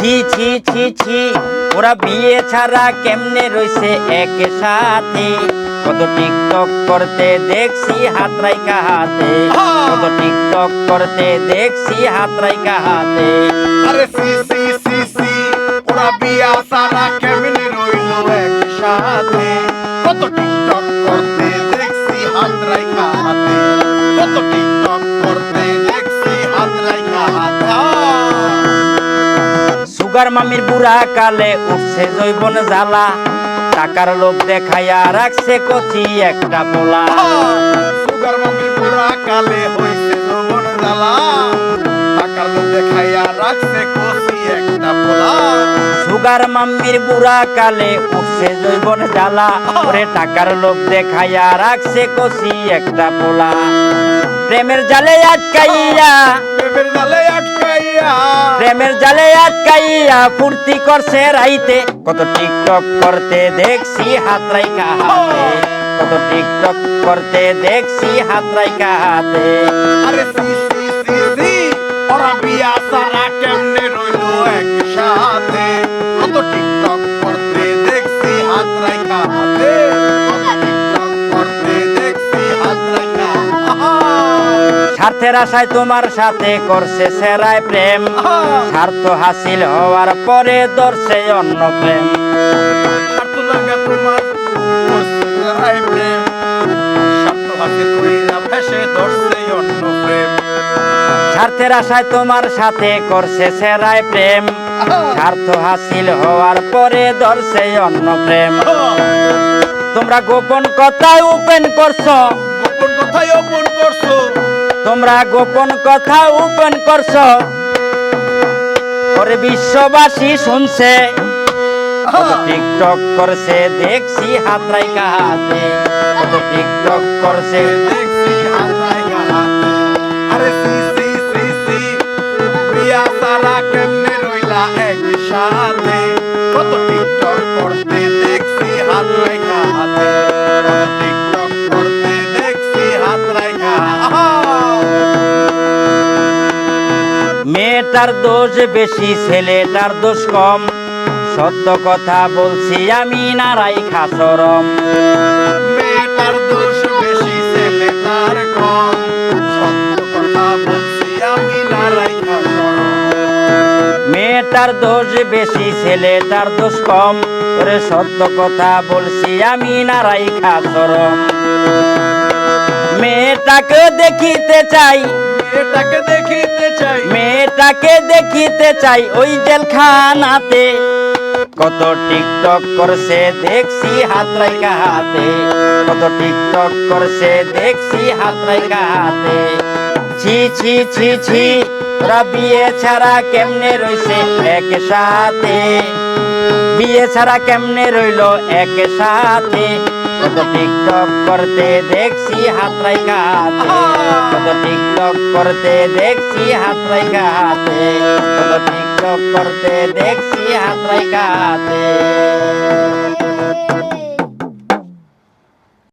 ছি ছি ছি ছি। ওরা বিয়ে ছাড়া কেমনে রইছে এক সাথে কত টিকটক করতে দেখছি হাত রাইকা হাতে। কত টিকটক করতে দেখছি হাত রাইকা হাতে। আরে সি সি সি সি ওরা বিয়া সারা কেমনে রইল একসাথে? কত টিকটক করতে দেখছি হাত রাইখা হাতে। কত টিকটক সুগার মামির বুড়া কালে উঠছে জৈবন জ্বালা। টাকার লোভ দেখাইয়া রাখছে কচি একটা পোলা। সুগার মামির পুরা কালে হইছে যৌবন জ্বালা। টাকার লোক দেখাইয়া রাখছে কষি একটা পোলা। সুগার মাম্মির বুড়া কালে উঠছে জৈবন জ্বালা। ওরে টাকার লোভ দেখাইয়া রাখছে কচি একটা পোলা। প্রেমের জালে আটকাইয়া প্রেমের জালে আটকাইয়া প্রেমের জালে আটকাইয়া ফুর্তি করছে রাইতে। কত টিকটক করতে দেখছি হাত রাইকা হাতে। কত টিকটক করতে দেখছি হাত রাইকা হাতে। আরে সি সি সি সি ওরা বিয়া সারা স্বার্থের আশায় তোমার সাথে করছে সেরায় প্রেম। স্বার্থ হাসিল হওয়ার পরে ধরছে অন্য প্রেম। স্বার্থের আশায় তোমার সাথে করছে সেরায় প্রেম। স্বার্থ হাসিল হওয়ার পরে দর্শে অন্য প্রেম। তোমরা গোপন কথা ওপেন করছ। গোপন কথাই অপন করছ। তোমরা গোপন কথা ওপেন করছ। পরে বিশ্ববাসী শুনছে। টিকটক করছে দেখছি হাত রাইকা হাতে কত টিকটক করছে দেখছি হাত রাইখা হাতে। আরে সি সি সি সি বিয়া সারা কেমনে রইলা একসাথে? কত টিকটক করতে দেখছি হাত রাইখা হাতে কত টিকটক মেয়েটার দোষ বেশি ছেলেটার দোষ কম। সত্য কথা বলছি আমি নারাই খাসরম। মেয়েটার দোষ বেশি ছেলেটার কম। সত্য কথা বলছি আমি না মেয়েটার দোষ বেশি ছেলেটার দোষ কম। ওরে সত্য কথা বলছি আমি নারাই খাসরম। মেয়েটাকে দেখিতে চাই। মেয়েটাকে দেখিতে চাই মেয়েটাকে দেখিতে চাই ওই জেলখানাতে। কত টিকটক করছে দেখছি হাত রাইকা হাতে। কত টিকটক করছে দেখছি হাত রাইকা হাতে। ছি ছি ছি ছি ওরা বিয়ে ছাড়া কেমনে রইছে এক সাথে? বিয়ে ছাড়া কেমনে রইল এক সাথে? কত টিকটক করতে দেখছি হাত রাইকা হাতে। কত টিকটক করতে দেখছি হাত রাইকা হাতে। কত টিকটক করতে দেখছি হাত রাইকা হাতে।